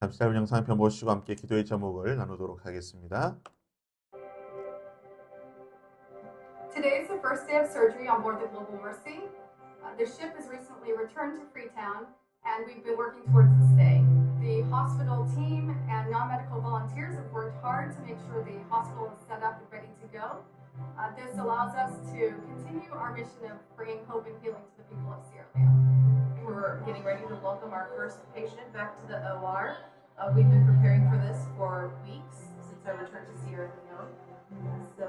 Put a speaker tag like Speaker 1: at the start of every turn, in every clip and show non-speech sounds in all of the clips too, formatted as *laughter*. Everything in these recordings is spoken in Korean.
Speaker 1: 잠시 짧은 영상 한 편 보시고 함께 기도의 제목을 나누도록 하겠습니다.
Speaker 2: Today is the first day of surgery on board the Global Mercy. Uh, the ship has recently returned to Freetown, and we've been working towards this day. The hospital team and non medical volunteers have worked hard to make sure the hospital is set up and ready to go. Uh, this allows us to continue our mission of bringing hope and healing to the people of Sierra Leone.
Speaker 3: We're getting ready to welcome our first patient back to the OR. Uh, we've been preparing for this for weeks since I returned to Sierra Leone. So,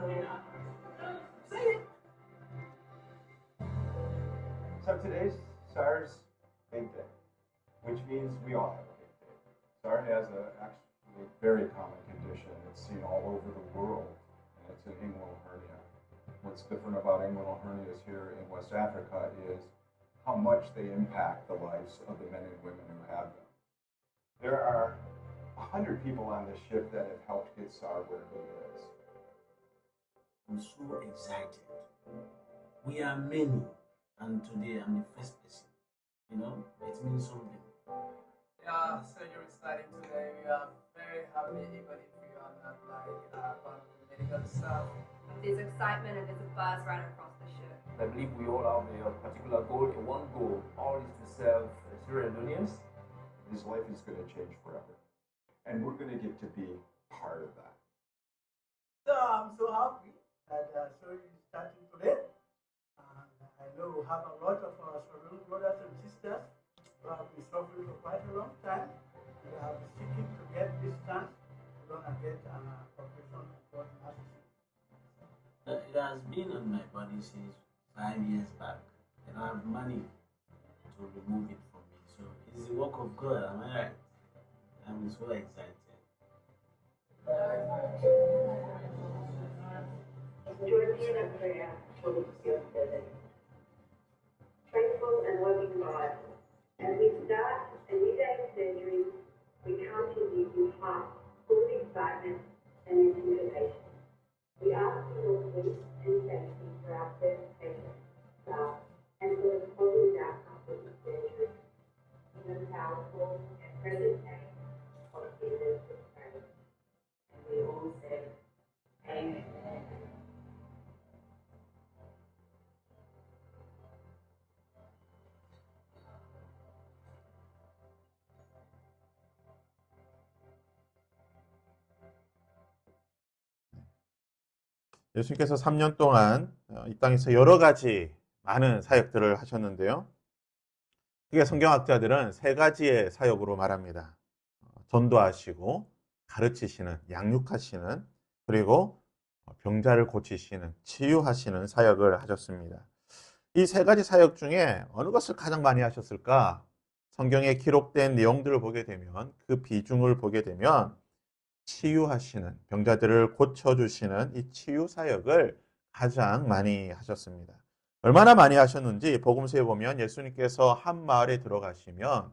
Speaker 3: excited.
Speaker 4: So today's SARS big day, which means we all have a big day. SARS has a actually very common condition. It's seen all over the world, and it's an inguinal hernia. What's different about inguinal hernias here in West Africa is how much they impact the lives of the men and women who have them. There are 100 people on this ship that have helped get SAR where he is.
Speaker 5: I'm so excited. We are many, and today I'm the first person. You know, it means something.
Speaker 6: Yeah, surgery starting today. We are very happy, even if we are not like uh, part of the medical staff.
Speaker 7: There's excitement and there's a buzz right across the ship.
Speaker 8: I believe we all have a particular goal, a one goal, all is to serve Sierra Leoneans.
Speaker 4: His life is going to change forever. And we're going to get to be part of that.
Speaker 6: So I'm so happy that uh, surgery is starting today. And I know we have a lot of our Sierra brothers and sisters who have been suffering for quite a long time. They have been seeking to get this chance to go and get an uh, operation for narcissism.
Speaker 5: Uh, It has been on my body since five years back, and I have money to remove it from me. So it's the work of God, am I right? I'm so excited.
Speaker 9: Join me in prayer for the service. Faithful and loving God, as we start a new day of surgery, we come to you in heart full of excitement and anticipation. We ask your peace and safety
Speaker 1: 예수님께서 3년 동안 어, 이 땅에서 여러 가지 많은 사역들을 하셨는데요. 그게 성경학자들은 세 가지의 사역으로 말합니다. 어, 전도하시고 가르치시는, 양육하시는, 그리고 어, 병자를 고치시는, 치유하시는 사역을 하셨습니다. 이 세 가지 사역 중에 어느 것을 가장 많이 하셨을까? 성경에 기록된 내용들을 보게 되면 그 비중을 보게 되면 치유하시는 병자들을 고쳐주시는 이 치유 사역을 가장 많이 하셨습니다. 얼마나 많이 하셨는지 복음서에 보면 예수님께서 한 마을에 들어가시면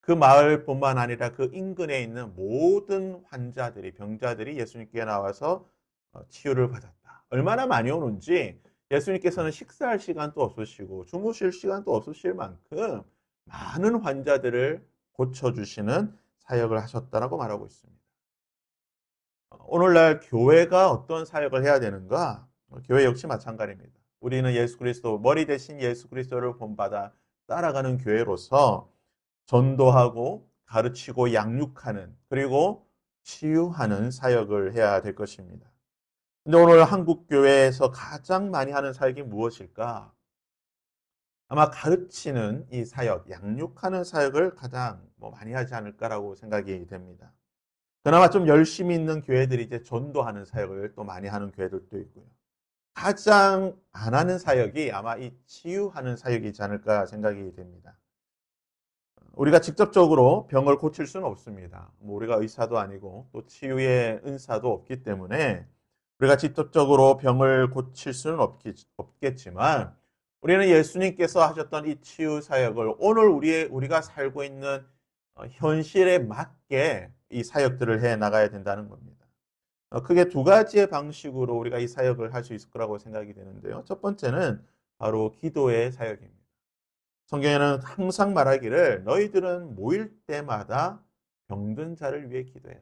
Speaker 1: 그 마을뿐만 아니라 그 인근에 있는 모든 환자들이 병자들이 예수님께 나와서 어, 치유를 받았다. 얼마나 많이 오는지 예수님께서는 식사할 시간도 없으시고 주무실 시간도 없으실 만큼 많은 환자들을 고쳐주시는 사역을 하셨다라고 말하고 있습니다. 오늘날 교회가 어떤 사역을 해야 되는가? 교회 역시 마찬가지입니다. 우리는 예수 그리스도 머리 대신 예수 그리스도를 본받아 따라가는 교회로서 전도하고 가르치고 양육하는 그리고 치유하는 사역을 해야 될 것입니다. 근데 오늘 한국 교회에서 가장 많이 하는 사역이 무엇일까? 아마 가르치는 이 사역, 양육하는 사역을 가장 뭐 많이 하지 않을까라고 생각이 됩니다. 그나마 좀 열심히 있는 교회들이 이제 전도하는 사역을 또 많이 하는 교회들도 있고요. 가장 안 하는 사역이 아마 이 치유하는 사역이지 않을까 생각이 됩니다. 우리가 직접적으로 병을 고칠 수는 없습니다. 뭐 우리가 의사도 아니고 또 치유의 은사도 없기 때문에 우리가 직접적으로 병을 고칠 수는 없기, 없겠지만 우리는 예수님께서 하셨던 이 치유 사역을 오늘 우리의 우리가 살고 있는 어, 현실에 맞게 이 사역들을 해 나가야 된다는 겁니다. 어, 크게 두 가지의 방식으로 우리가 이 사역을 할 수 있을 거라고 생각이 되는데요. 첫 번째는 바로 기도의 사역입니다. 성경에는 항상 말하기를 너희들은 모일 때마다 병든 자를 위해 기도해라.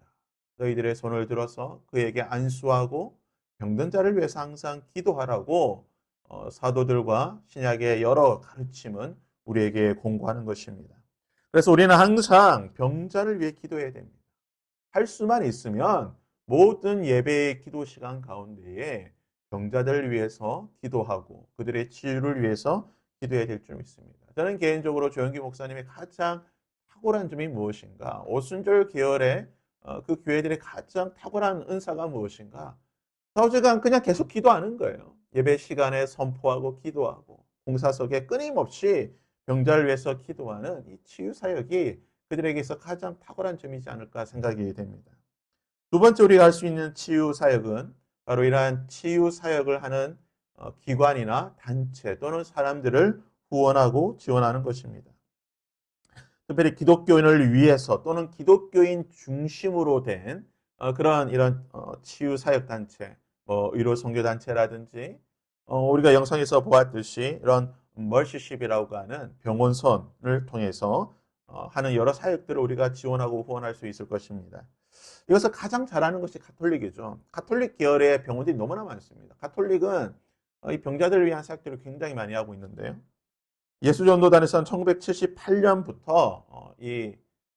Speaker 1: 너희들의 손을 들어서 그에게 안수하고 병든 자를 위해서 항상 기도하라고 어, 사도들과 신약의 여러 가르침은 우리에게 공고하는 것입니다. 그래서 우리는 항상 병자를 위해 기도해야 됩니다. 할 수만 있으면 모든 예배의 기도 시간 가운데에 병자들을 위해서 기도하고 그들의 치유를 위해서 기도해야 될 줄 믿습니다. 저는 개인적으로 조영기 목사님의 가장 탁월한 점이 무엇인가? 오순절 계열의 어, 그 교회들의 가장 탁월한 은사가 무엇인가? 사오제간 그냥 계속 기도하는 거예요. 예배 시간에 선포하고 기도하고 공사석에 끊임없이 병자를 위해서 기도하는 이 치유 사역이 그들에게서 가장 탁월한 점이지 않을까 생각이 됩니다. 두 번째 우리가 할 수 있는 치유 사역은 바로 이러한 치유 사역을 하는 어, 기관이나 단체 또는 사람들을 후원하고 지원하는 것입니다. 특별히 기독교인을 위해서 또는 기독교인 중심으로 된 어, 그런 이런 어, 치유 사역 단체, 뭐 의료 선교 단체라든지 어, 우리가 영상에서 보았듯이 이런 멀시십이라고 하는 병원선을 통해서 어, 하는 여러 사역들을 우리가 지원하고 후원할 수 있을 것입니다. 이것을 가장 잘하는 것이 가톨릭이죠. 가톨릭 계열의 병원들이 너무나 많습니다. 가톨릭은 어, 이 병자들을 위한 사역들을 굉장히 많이 하고 있는데요. 예수전도단에서는 1978년부터 어, 이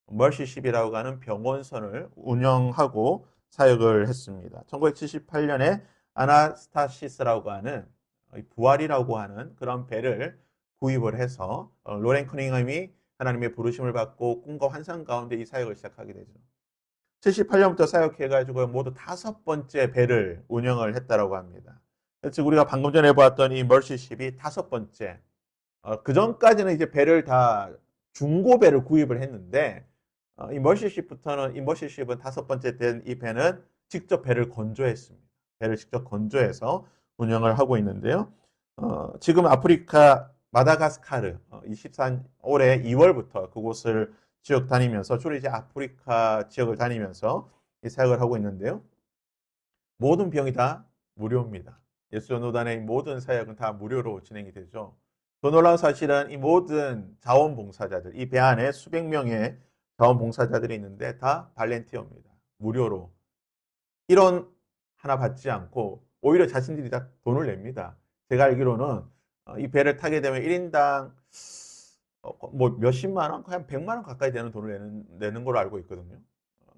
Speaker 1: 멀시십이라고 하는 병원선을 운영하고 사역을 했습니다. 1978년에 아나스타시스라고 하는 이 부활이라고 하는 그런 배를 구입을 해서 어, 로렌 커닝ham이 하나님의 부르심을 받고 꿈과 환상 가운데 이 사역을 시작하게 되죠. 78년부터 사역해가지고 모두 다섯 번째 배를 운영을 했다라고 합니다. 즉 우리가 방금 전에 보았던 이 멀시십이 다섯 번째. 어, 그 전까지는 이제 배를 다 중고 배를 구입을 했는데 어, 이 멀시십부터는 이 멀시십은 다섯 번째 된 이 배는 직접 배를 건조했습니다. 배를 직접 건조해서 운영을 하고 있는데요. 어, 지금 아프리카 마다가스카르 어, 24 올해 2월부터 그곳을 지역 다니면서 주로 이제 아프리카 지역을 다니면서 이 사역을 하고 있는데요. 모든 병이 다 무료입니다. 예수전도단의 모든 사역은 다 무료로 진행이 되죠. 더 놀라운 사실은 이 모든 자원봉사자들, 이 배 안에 수백 명의 자원봉사자들이 있는데 다 발렌티어입니다. 무료로. 이런 하나 받지 않고 오히려 자신들이 다 돈을 냅니다. 제가 알기로는 어, 이 배를 타게 되면 1인당 어, 뭐 몇십만 원, 한 100만 원 가까이 되는 돈을 내는, 내는 걸로 알고 있거든요. 어,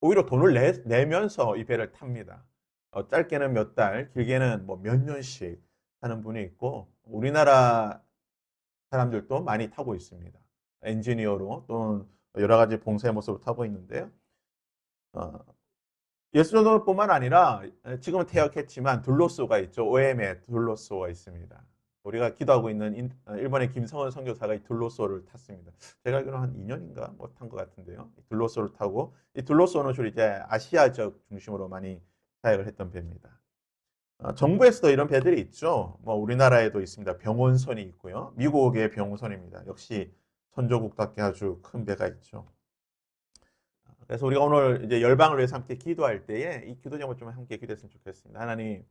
Speaker 1: 오히려 돈을 내, 내면서 이 배를 탑니다. 어, 짧게는 몇 달, 길게는 뭐 몇 년씩 타는 분이 있고, 우리나라 사람들도 많이 타고 있습니다. 엔지니어로 또는 여러 가지 봉사의 모습으로 타고 있는데요. 어, 예수전도뿐만 아니라 지금은 퇴역했지만 둘로소가 있죠. OM에 둘로소가 있습니다. 우리가 기도하고 있는 인- 어, 일본의 김성원 선교사가 이 둘로소를 탔습니다. 제가 알기로는 한 2년인가 뭐탄것 같은데요. 이 둘로소를 타고 이 둘로소는 주로 이제 아시아 지역 중심으로 많이 사역을 했던 배입니다. 어, 정부에서도 이런 배들이 있죠. 뭐 우리나라에도 있습니다. 병원선이 있고요. 미국의 병원선입니다. 역시 선조국답게 아주 큰 배가 있죠. 그래서 우리가 오늘 이제 열방을 위해서 함께 기도할 때에 이 기도 제목 좀 함께 기도했으면 좋겠습니다. 하나님,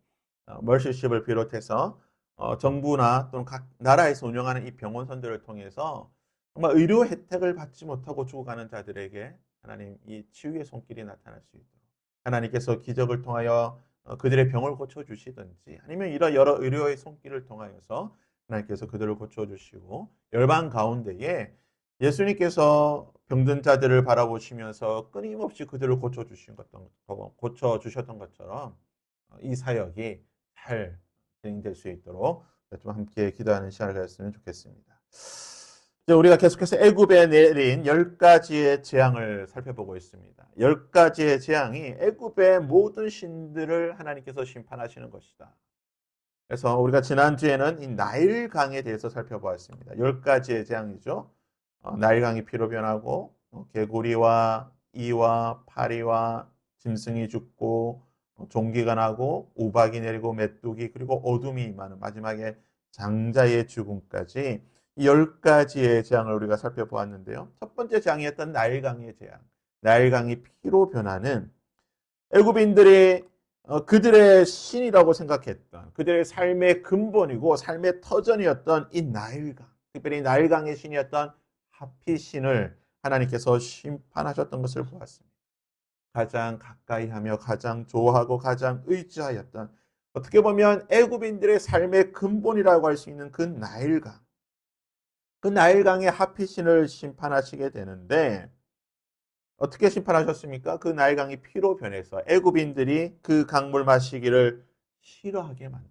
Speaker 1: 어, 멀시십을 비롯해서 어, 정부나 또는 각 나라에서 운영하는 이 병원선들을 통해서 정말 의료 혜택을 받지 못하고 죽어가는 자들에게 하나님 이 치유의 손길이 나타날 수 있도록 하나님께서 기적을 통하여 어, 그들의 병을 고쳐 주시든지 아니면 이런 여러 의료의 손길을 통하여서 하나님께서 그들을 고쳐 주시고 열방 가운데에 예수님께서 병든 자들을 바라보시면서 끊임없이 그들을 고쳐 주신 것 고쳐 주셨던 것처럼 어, 이 사역이 잘 진행될 수 있도록 좀 함께 기도하는 시간을 가졌으면 좋겠습니다. 이제 우리가 계속해서 애굽에 내린 열 가지의 재앙을 살펴보고 있습니다. 열 가지의 재앙이 애굽의 모든 신들을 하나님께서 심판하시는 것이다. 그래서 우리가 지난주에는 이 나일강에 대해서 살펴보았습니다. 열 가지의 재앙이죠. 어, 나일강이 피로 변하고 어, 개구리와 이와 파리와 짐승이 죽고 어, 종기가 나고 우박이 내리고 메뚜기 그리고 어둠이 임하는 마지막에 장자의 죽음까지 이열 가지의 재앙을 우리가 살펴보았는데요. 첫 번째 재앙이었던 나일강의 재앙. 나일강이 피로 변하는 애굽인들이 어, 그들의 신이라고 생각했던 그들의 삶의 근본이고 삶의 터전이었던 이 나일강, 특별히 나일강의 신이었던 하피 신을 하나님께서 심판하셨던 것을 보았습니다. 가장 가까이 하며 가장 좋아하고 가장 의지하였던 어떻게 보면 애굽인들의 삶의 근본이라고 할 수 있는 그 나일강. 그 나일강의 하피신을 심판하시게 되는데 어떻게 심판하셨습니까? 그 나일강이 피로 변해서 애굽인들이 그 강물 마시기를 싫어하게 만든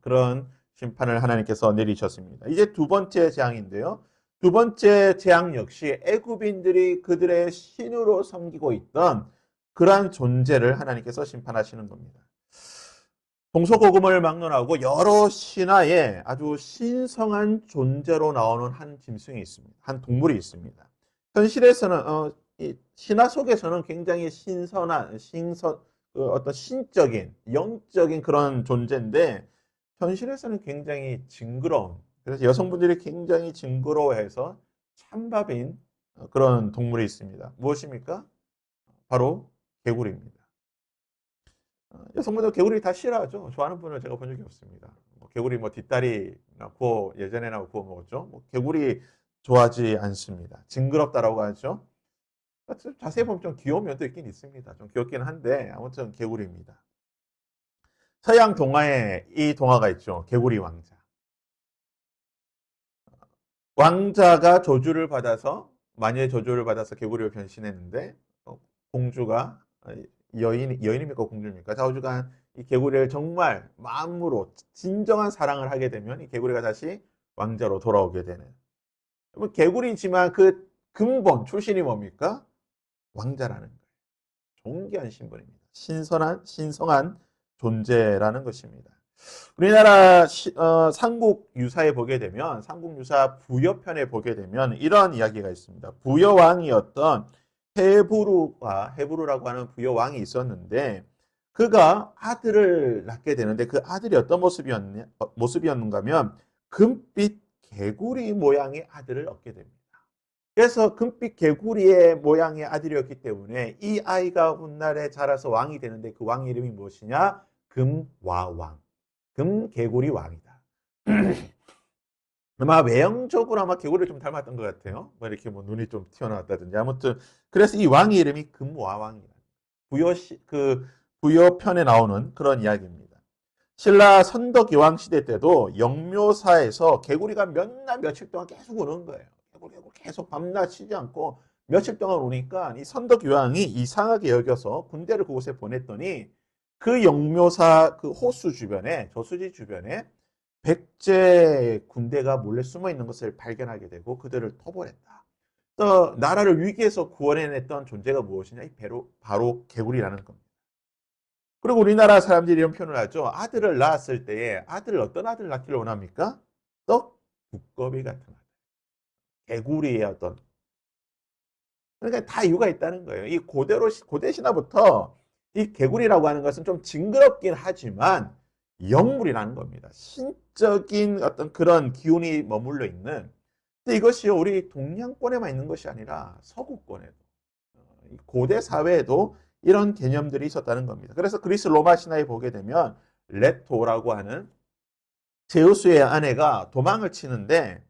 Speaker 1: 그런 심판을 하나님께서 내리셨습니다. 이제 두 번째 재앙인데요. 두 번째 재앙 역시 애굽인들이 그들의 신으로 섬기고 있던 그러한 존재를 하나님께서 심판하시는 겁니다. 동서고금을 막론하고 여러 신화에 아주 신성한 존재로 나오는 한 짐승이 있습니다. 한 동물이 있습니다. 현실에서는 어, 이 신화 속에서는 굉장히 신선한 신선 그 어떤 신적인 영적인 그런 존재인데 현실에서는 굉장히 징그러운 그래서 여성분들이 굉장히 징그러워해서 찬밥인 그런 동물이 있습니다. 무엇입니까? 바로 개구리입니다. 어, 여성분들 개구리 다 싫어하죠. 좋아하는 분을 제가 본 적이 없습니다. 뭐 개구리 뭐 뒷다리나 구워 예전에나 구워 먹었죠. 뭐 개구리 좋아하지 않습니다. 징그럽다라고 하죠. 자세히 보면 좀 귀여운 면도 있긴 있습니다. 좀 귀엽긴 한데 아무튼 개구리입니다. 서양 동화에 이 동화가 있죠. 개구리 왕자. 왕자가 저주를 받아서 마녀의 저주를 받아서 개구리로 변신했는데 어, 공주가 여인 여인입니까 공주입니까? 자우주가 이 개구리를 정말 마음으로 진정한 사랑을 하게 되면 이 개구리가 다시 왕자로 돌아오게 되는. 뭐 개구리지만 그 근본 출신이 뭡니까? 왕자라는 거예요. 존귀한 신분입니다. 신선한 신성한 존재라는 것입니다. 우리나라 시, 어, 삼국 유사에 보게 되면 삼국 유사 부여편에 보게 되면 이런 이야기가 있습니다. 부여왕이었던 헤브루가 헤브루라고 하는 부여왕이 있었는데 그가 아들을 낳게 되는데 그 아들이 어떤 모습이었냐, 어, 모습이었는가면 금빛 개구리 모양의 아들을 얻게 됩니다. 그래서 금빛 개구리의 모양의 아들이었기 때문에 이 아이가 훗날에 자라서 왕이 되는데 그 왕 이름이 무엇이냐? 금와왕. 금개구리 왕이다. *clears throat* 아마 외형적으로 아마 개구리를 좀 닮았던 것 같아요. 뭐 이렇게 뭐 눈이 좀 튀어나왔다든지 아무튼 그래서 이 왕의 이름이 금와왕이다. 부여 그 부여 편에 나오는 그런 이야기입니다. 신라 선덕여왕 시대 때도 영묘사에서 개구리가 몇 날 며칠 동안 계속 오는 거예요. 개구리 개구리 계속 밤낮 쉬지 않고 며칠 동안 오니까 이 선덕여왕이 이상하게 여겨서 군대를 그곳에 보냈더니 그 영묘사 그 호수 주변에 저수지 주변에 백제 군대가 몰래 숨어 있는 것을 발견하게 되고 그들을 토벌했다. 또 나라를 위기에서 구원해냈던 존재가 무엇이냐? 이 바로, 바로 개구리라는 겁니다. 그리고 우리나라 사람들이 이런 표현을 하죠. 아들을 낳았을 때에 아들을 어떤 아들을 낳기를 원합니까? 떡 두꺼비 같은 아들. 개구리의 어떤 그러니까 다 이유가 있다는 거예요. 이 고대로 고대 신화부터 이 개구리라고 하는 것은 좀 징그럽긴 하지만 영물이라는 겁니다. 신적인 어떤 그런 기운이 머물러 있는. 근데 이것이 우리 동양권에만 있는 것이 아니라 서구권에도 어, 고대 사회에도 이런 개념들이 있었다는 겁니다. 그래서 그리스 로마 신화에 보게 되면 레토라고 하는 제우스의 아내가 도망을 치는데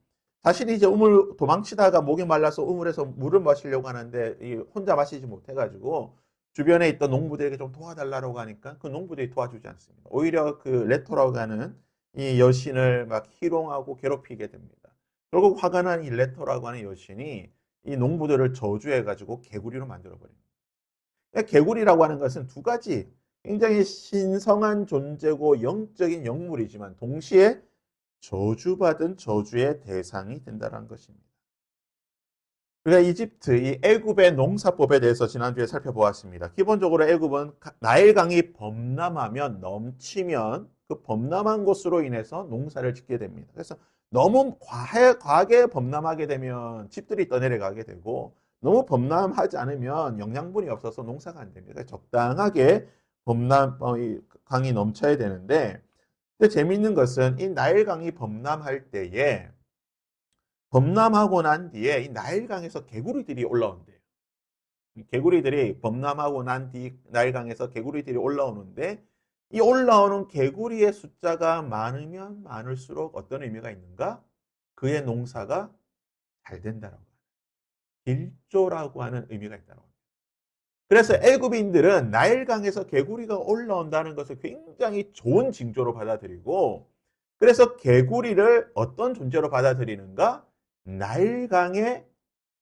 Speaker 1: 자신이 이제 우물 도망치다가 목이 말라서 우물에서 물을 마시려고 하는데 혼자 마시지 못해가지고 주변에 있던 농부들에게 좀 도와달라고 하니까 그 농부들이 도와주지 않습니다. 오히려 그 레토라고 하는 이 여신을 막 희롱하고 괴롭히게 됩니다. 결국 화가 난 이 레토라고 하는 여신이 이 농부들을 저주해가지고 개구리로 만들어버립니다. 그러니까 개구리라고 하는 것은 두 가지 굉장히 신성한 존재고 영적인 영물이지만 동시에 저주받은 저주의 대상이 된다는 것입니다. 우리가 이집트, 이 애굽의 농사법에 대해서 지난주에 살펴보았습니다. 기본적으로 애굽은 나일강이 범람하면 넘치면 그 범람한 것으로 인해서 농사를 짓게 됩니다. 그래서 너무 과해, 과하게 범람하게 되면 집들이 떠내려가게 되고 너무 범람하지 않으면 영양분이 없어서 농사가 안 됩니다. 적당하게 범람 어, 강이 넘쳐야 되는데 근데 재미있는 것은 이 나일강이 범람할 때에 범람하고 난 뒤에 이 나일강에서 개구리들이 올라온대요. 개구리들이 범람하고 난 뒤 나일강에서 개구리들이 올라오는데 이 올라오는 개구리의 숫자가 많으면 많을수록 어떤 의미가 있는가? 그의 농사가 잘 된다라고. 일조라고 하는 의미가 있다고 합니다. 그래서 애굽인들은 나일강에서 개구리가 올라온다는 것을 굉장히 좋은 징조로 받아들이고 그래서 개구리를 어떤 존재로 받아들이는가? 나일강에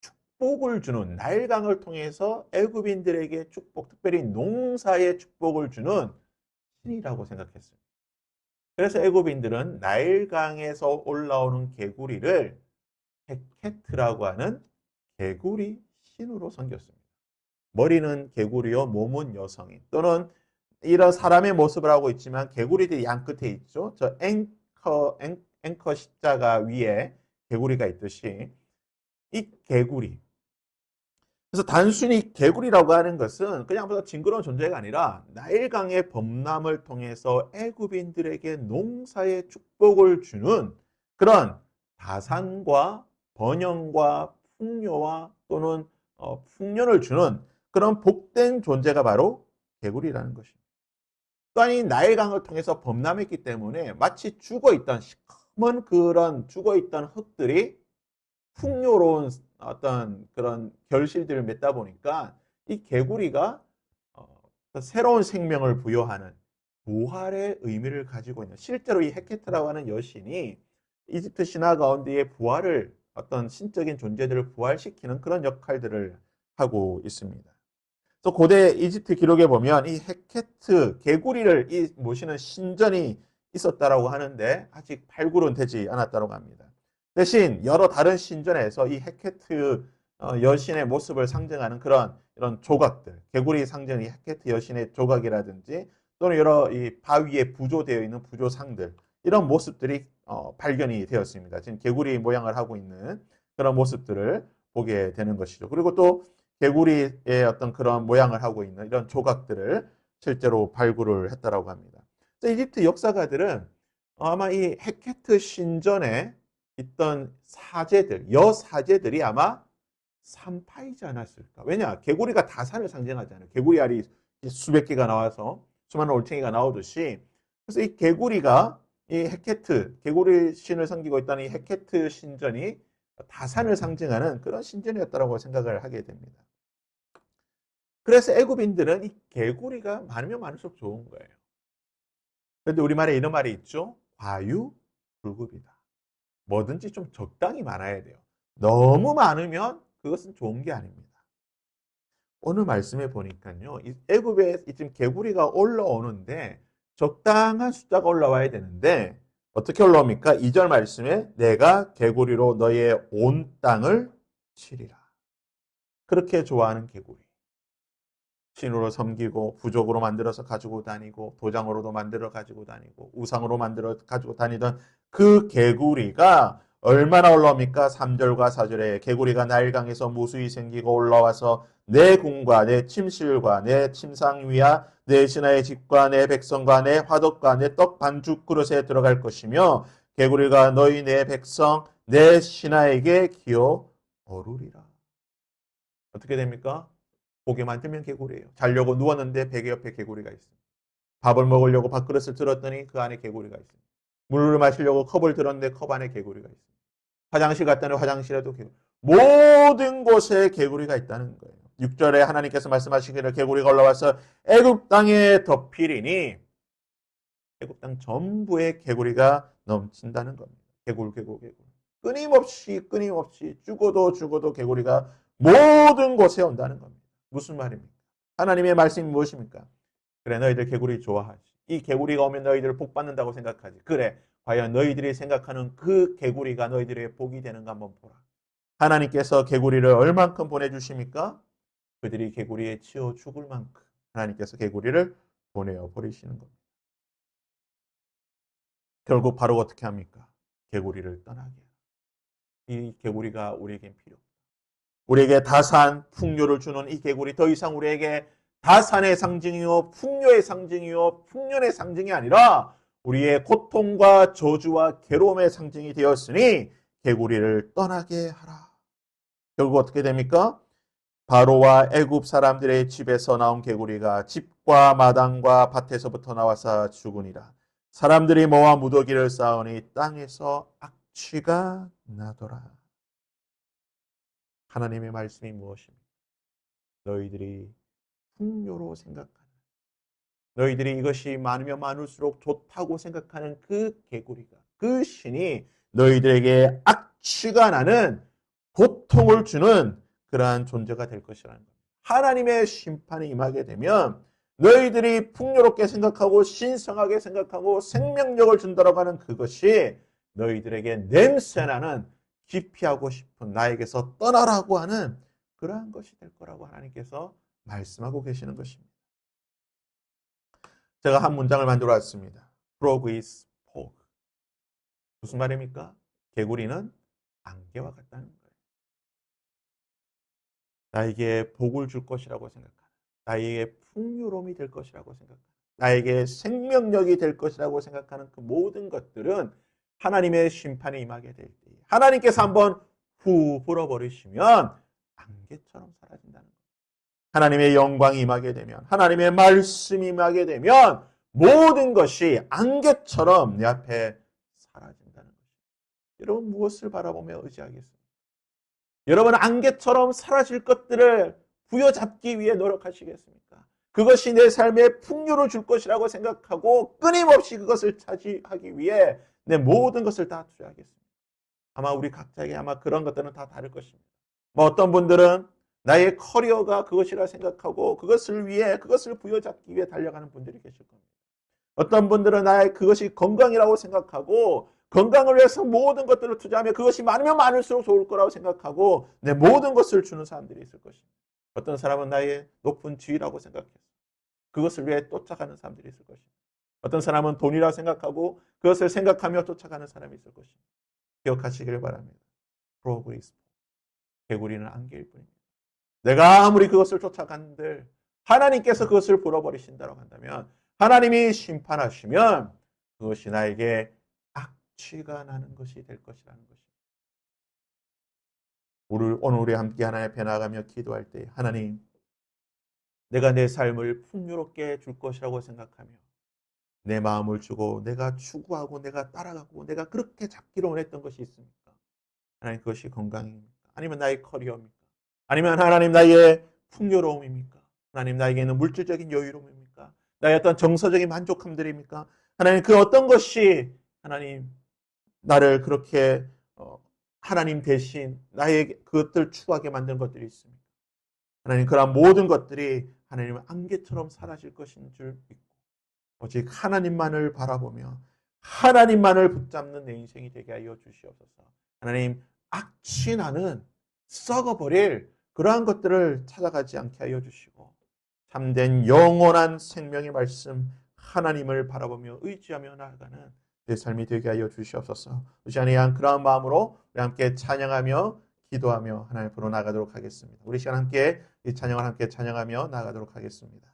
Speaker 1: 축복을 주는 나일강을 통해서 애굽인들에게 축복, 특별히 농사에 축복을 주는 신이라고 생각했습니다. 그래서 애굽인들은 나일강에서 올라오는 개구리를 헤케트라고 하는 개구리 신으로 섬겼습니다. 머리는 개구리요, 몸은 여성인 또는 이런 사람의 모습을 하고 있지만 개구리들이 양 끝에 있죠. 저 앵커 앵, 앵커 십자가 위에 개구리가 있듯이 이 개구리. 그래서 단순히 개구리라고 하는 것은 그냥 보다 징그러운 존재가 아니라 나일강의 범람을 통해서 애굽인들에게 농사의 축복을 주는 그런 다산과 번영과 풍요와 또는 어, 풍년을 주는 그런 복된 존재가 바로 개구리라는 것입니다. 또한 이 나일강을 통해서 범람했기 때문에 마치 죽어 있던 시커 먼 그런 죽어있던 흙들이 풍요로운 어떤 그런 결실들을 맺다 보니까 이 개구리가 어, 새로운 생명을 부여하는 부활의 의미를 가지고 있는 실제로 이 헤케트라고 하는 여신이 이집트 신화 가운데의 부활을 어떤 신적인 존재들을 부활시키는 그런 역할들을 하고 있습니다. 또 고대 이집트 기록에 보면 이 헤케트 개구리를 이 모시는 신전이 있었다라고 하는데 아직 발굴은 되지 않았다고 합니다. 대신 여러 다른 신전에서 이 헤케트 어, 여신의 모습을 상징하는 그런 이런 조각들, 개구리 상징이 헤케트 여신의 조각이라든지 또는 여러 이 바위에 부조되어 있는 부조상들 이런 모습들이 어, 발견이 되었습니다. 지금 개구리 모양을 하고 있는 그런 모습들을 보게 되는 것이죠. 그리고 또 개구리의 어떤 그런 모양을 하고 있는 이런 조각들을 실제로 발굴을 했다라고 합니다. 이집트 역사가들은 아마 이 헤케트 신전에 있던 사제들, 여사제들이 아마 산파이지 않았을까. 왜냐? 개구리가 다 산을 상징하잖아요. 개구리 알이 수백 개가 나와서 수많은 올챙이가 나오듯이 그래서 이 개구리가 이 헤케트, 개구리 신을 섬기고 있다는 이 헤케트 신전이 다산을 상징하는 그런 신전이었다고 생각을 하게 됩니다. 그래서 애굽인들은 이 개구리가 많으면 많을수록 좋은 거예요. 그런데 우리말에 이런 말이 있죠. 과유불급이다. 뭐든지 좀 적당히 많아야 돼요. 너무 많으면 그것은 좋은 게 아닙니다. 오늘 말씀에 보니까요. 이 애굽에 지금 개구리가 올라오는데 적당한 숫자가 올라와야 되는데 어떻게 올라옵니까? 2절 말씀에 내가 개구리로 너의 온 땅을 치리라. 그렇게 좋아하는 개구리. 신으로 섬기고 부족으로 만들어서 가지고 다니고 도장으로도 만들어 가지고 다니고 우상으로 만들어 가지고 다니던 그 개구리가 얼마나 올라옵니까? 3절과 4절에 개구리가 나일강에서 무수히 생기고 올라와서 내 궁과 내 침실과 내 침상 위와 내 신하의 집과 내 백성과 내 화덕과 내 떡 반죽 그릇에 들어갈 것이며 개구리가 너희 내 백성 내 신하에게 기어 오르리라. 어떻게 됩니까? 고개 만들면 개구리예요. 자려고 누웠는데 베개 옆에 개구리가 있습니다. 밥을 먹으려고 밥그릇을 들었더니 그 안에 개구리가 있습니다. 물을 마시려고 컵을 들었는데 컵 안에 개구리가 있습니다. 화장실 갔더니 화장실에도 개구리. 모든 곳에 개구리가 있다는 거예요. 6절에 하나님께서 말씀하시기를 개구리가 올라와서 애굽 땅에 덮이리니 애굽 땅 전부에 개구리가 넘친다는 겁니다. 개굴 개굴 개굴. 끊임없이 끊임없이 죽어도 죽어도 개구리가 모든 곳에 온다는 겁니다. 무슨 말입니까? 하나님의 말씀이 무엇입니까? 그래 너희들 개구리 좋아하지. 이 개구리가 오면 너희들 복 받는다고 생각하지. 그래 과연 너희들이 생각하는 그 개구리가 너희들의 복이 되는가 한번 보라. 하나님께서 개구리를 얼만큼 보내주십니까? 그들이 개구리에 치여 죽을 만큼 하나님께서 개구리를 보내어 버리시는 겁니다. 결국 바로 어떻게 합니까? 개구리를 떠나게. 이 개구리가 우리에겐 필요. 우리에게 다산, 풍요를 주는 이 개구리 더 이상 우리에게 다산의 상징이요, 풍요의 상징이요, 풍년의 상징이 아니라 우리의 고통과 저주와 괴로움의 상징이 되었으니 개구리를 떠나게 하라. 결국 어떻게 됩니까? 바로와 애굽 사람들의 집에서 나온 개구리가 집과 마당과 밭에서부터 나와서 죽으니라. 사람들이 모아 무더기를 쌓으니 땅에서 악취가 나더라. 하나님의 말씀이 무엇입니까? 너희들이 풍요로 생각하는 너희들이 이것이 많으면 많을수록 좋다고 생각하는 그 개구리가 그 신이 너희들에게 악취가 나는 고통을 주는 그러한 존재가 될 것이라는 겁니다. 하나님의 심판이 임하게 되면 너희들이 풍요롭게 생각하고 신성하게 생각하고 생명력을 준다라고 하는 그것이 너희들에게 냄새나는 기피하고 싶은 나에게서 떠나라고 하는 그러한 것이 될 거라고 하나님께서 말씀하고 계시는 것입니다. 제가 한 문장을 만들어 왔습니다. Frog is pork. 무슨 말입니까? 개구리는 안개와 같다는 거예요. 나에게 복을 줄 것이라고 생각하는, 나에게 풍요로움이 될 것이라고 생각하는, 나에게 생명력이 될 것이라고 생각하는 그 모든 것들은 하나님의 심판이 임하게 될 때, 하나님께서 한번 후 불어버리시면 안개처럼 사라진다는 거예요. 하나님의 영광이 임하게 되면, 하나님의 말씀이 임하게 되면 모든 것이 안개처럼 내 앞에 사라진다는 것입니다. 여러분 무엇을 바라보며 의지하겠습니까? 여러분 안개처럼 사라질 것들을 부여잡기 위해 노력하시겠습니까? 그것이 내 삶에 풍요를 줄 것이라고 생각하고 끊임없이 그것을 차지하기 위해 내 모든 것을 다 투자하겠습니다. 아마 우리 각자에게 아마 그런 것들은 다 다를 것입니다. 뭐 어떤 분들은 나의 커리어가 그것이라 생각하고 그것을 위해 그것을 부여잡기 위해 달려가는 분들이 계실 겁니다. 어떤 분들은 나의 그것이 건강이라고 생각하고 건강을 위해서 모든 것들을 투자하며 그것이 많으면 많을수록 좋을 거라고 생각하고 내 모든 것을 주는 사람들이 있을 것입니다. 어떤 사람은 나의 높은 지위라고 생각해서 그것을 위해 쫓아가는 사람들이 있을 것입니다. 어떤 사람은 돈이라고 생각하고 그것을 생각하며 쫓아가는 사람이 있을 것입니다. 기억하시길 바랍니다. 프로그리스 개구리는 안개일 뿐입니다. 내가 아무리 그것을 쫓아간들 하나님께서 그것을 불어버리신다고 한다면 하나님이 심판하시면 그것이 나에게 악취가 나는 것이 될 것이라는 것입니다. 오늘, 오늘 우리 함께 하나님 앞에 나가며 기도할 때 하나님 내가 내 삶을 풍요롭게 줄 것이라고 생각하며 내 마음을 주고 내가 추구하고 내가 따라가고 내가 그렇게 잡기로 원했던 것이 있습니까? 하나님 그것이 건강입니까? 아니면 나의 커리어입니까? 아니면 하나님 나의 풍요로움입니까? 하나님 나에게 있는 물질적인 여유로움입니까? 나의 어떤 정서적인 만족함들입니까? 하나님 그 어떤 것이 하나님 나를 그렇게 어, 하나님 대신 나의 그것들 추구하게 만든 것들이 있습니다. 하나님 그러한 모든 것들이 하나님의 안개처럼 사라질 것인 줄 믿고 오직 하나님만을 바라보며 하나님만을 붙잡는 내 인생이 되게 하여 주시옵소서. 하나님 악취 나는 썩어버릴 그러한 것들을 찾아가지 않게 하여 주시고 참된 영원한 생명의 말씀 하나님을 바라보며 의지하며 나아가는 내 삶이 되게 하여 주시옵소서. 이 시간에 한 그러한 마음으로 우리 함께 찬양하며 기도하며 하나님 앞으로 나가도록 하겠습니다. 우리 시간 함께 이 찬양을 함께 찬양하며 나가도록 하겠습니다.